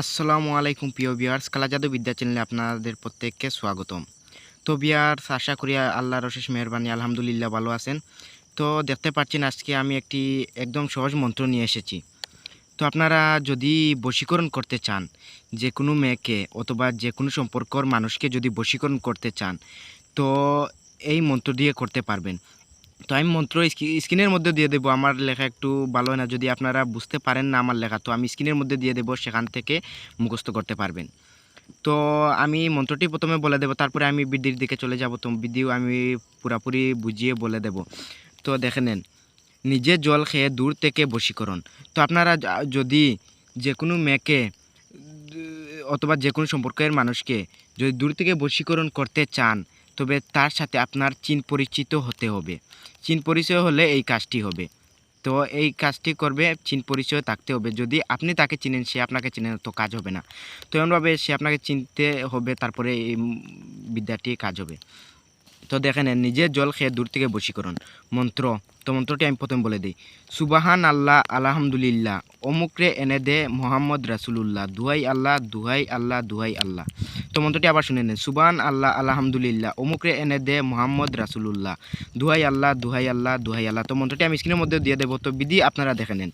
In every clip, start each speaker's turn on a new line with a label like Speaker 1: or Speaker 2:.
Speaker 1: আসসালামু আলাইকুম প্রিয় বিয়ার্স কালাজাদু বিদ্যা চ্যানেলে আপনাদের প্রত্যেককে স্বাগতম। তো বিয়ার্স আশা করি আল্লাহর অশেষ মেহরবানি, আলহামদুলিল্লাহ ভালো আছেন। তো দেখতে পাচ্ছেন আজকে আমি একটি একদম সহজ মন্ত্র নিয়ে এসেছি। তো আপনারা যদি বশীকরণ করতে চান, যে কোনো মেয়েকে অথবা যে কোনো সম্পর্কর মানুষকে যদি বশীকরণ করতে চান, তো এই মন্ত্র দিয়ে করতে পারবেন। তো আমি মন্ত্র স্ক্রিনের মধ্যে দিয়ে দেবো। আমার লেখা একটু ভালো হয় না। যদি আপনারা বুঝতে পারেন না আমার লেখা, তো আমি স্ক্রিনের মধ্যে দিয়ে দেবো, সেখান থেকে মুখস্থ করতে পারবেন। তো আমি মন্ত্রটি প্রথমে বলে দেবো, তারপরে আমি বিদ্যুর দিকে চলে যাব। তো বিদ্যু আমি পুরাপুরি বুঝিয়ে বলে দেব। তো দেখে নেন, নিজে জল খেয়ে দূর থেকে বশীকরণ। তো আপনারা যদি যে কোনো মেয়েকে, অথবা যে কোনো সম্পর্কের মানুষকে যদি দূর থেকে বশীকরণ করতে চান তবে তার সাথে আপনার চিন পরিচিত হতে হবে। চিন পরিচয় হলে এই কাজটি হবে। তো এই কাজটি করবে, চিন পরিচয় থাকতে হবে। যদি আপনি তাকে চিনেন, সে আপনাকে চিনেন তো কাজ হবে না। তো এমনভাবে সে আপনাকে চিনতে হবে, তারপরে এই বিদ্যাটি কাজ হবে। তো দেখেন, নিজের জল খেয়ে দূর থেকে বশীকরণ। মন্ত্র। তো মন্ত্রটি আমি প্রথম বলে দিই। সুবাহান আল্লাহ, আলহামদুলিল্লাহ। অমুকরে এনে দে মোহাম্মদ রাসুলুল্লাহ। দুহাই আল্লাহ দুহাই আল্লাহ দুহাই আল্লাহ। তো মন্ত্রটি আবার শুনে নেন। সুবান আল্লাহ, আলহামদুলিল্লাহ। অমুকরে এনে দে মোহাম্মদ রাসুলুল্লাহ। দুহাই আল্লাহ দুহাই আল্লাহ দুহাই আল্লাহ। তো মন্ত্রটি আমি স্ক্রিনের মধ্যে দিয়ে দেবো। তো বিধি আপনারা দেখে নেন।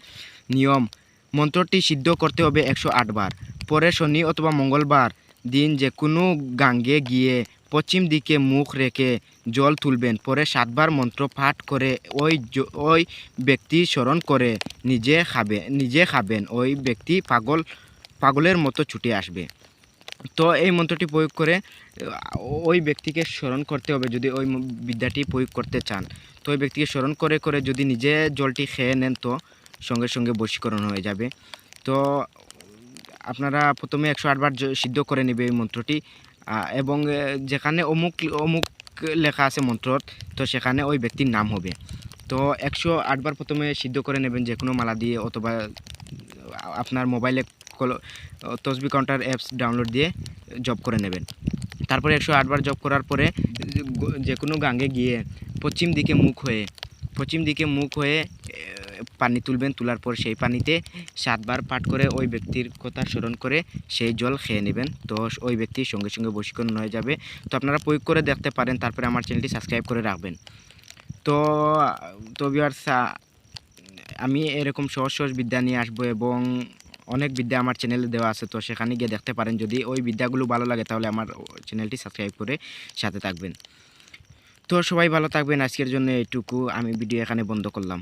Speaker 1: নিয়ম, মন্ত্রটি সিদ্ধ করতে হবে একশো বার। পরে শনি অথবা মঙ্গলবার দিন যে কোনো গাঙ্গে গিয়ে পশ্চিম দিকে মুখ রেখে জল তুলবেন। পরে সাতবার মন্ত্র পাঠ করে ওই ওই ব্যক্তি স্মরণ করে নিজে খাবে নিজে খাবেন। ওই ব্যক্তি পাগল পাগলের মতো ছুটে আসবে। তো এই মন্ত্রটি প্রয়োগ করে ওই ব্যক্তিকে স্মরণ করতে হবে যদি ওই বিদ্যাটি প্রয়োগ করতে চান। তো ওই ব্যক্তিকে স্মরণ করে করে যদি নিজে জলটি খেয়ে নেন তো সঙ্গে সঙ্গে বশীকরণ হয়ে যাবে। তো আপনারা প্রথমে একশো আটবার সিদ্ধ করে নেবে এই মন্ত্রটি এবং যেখানে অমুক অমুক লেখা আছে মন্ত্রত তো সেখানে ওই ব্যক্তির নাম হবে। তো একশো আটবার প্রথমে সিদ্ধ করে নেবেন যে কোনো মালা দিয়ে অথবা আপনার মোবাইলে তসবি কাউন্টার অ্যাপস ডাউনলোড দিয়ে জব করে নেবেন। তারপরে একশো আটবার জব করার পরে যে কোনো গাঙ্গে গিয়ে পশ্চিম দিকে মুখ হয়ে, পশ্চিম দিকে মুখ হয়ে পানি তুলবেন, তোলার পর সেই পানিতে সাতবার পাঠ করে ওই ব্যক্তির কথা স্মরণ করে সেই জল খেয়ে নেবেন। তো ওই ব্যক্তির সঙ্গে সঙ্গে বশীকরণ হয়ে যাবে। তো আপনারা প্রয়োগ করে দেখতে পারেন, তারপরে আমার চ্যানেলটি সাবস্ক্রাইব করে রাখবেন। তো তো ভিউয়ার্স আমি এরকম সহজ সহজ বিদ্যা নিয়ে আসব এবং অনেক বিদ্যা আমার চ্যানেলে দেওয়া আছে, তো সেখানে গিয়ে দেখতে পারেন। যদি ওই বিদ্যাগুলো ভালো লাগে, তাহলে আমার চ্যানেলটি সাবস্ক্রাইব করে সাথে থাকবেন। তো সবাই ভালো থাকবেন। আজকের জন্য এটুকু আমি ভিডিও এখানে বন্ধ করলাম।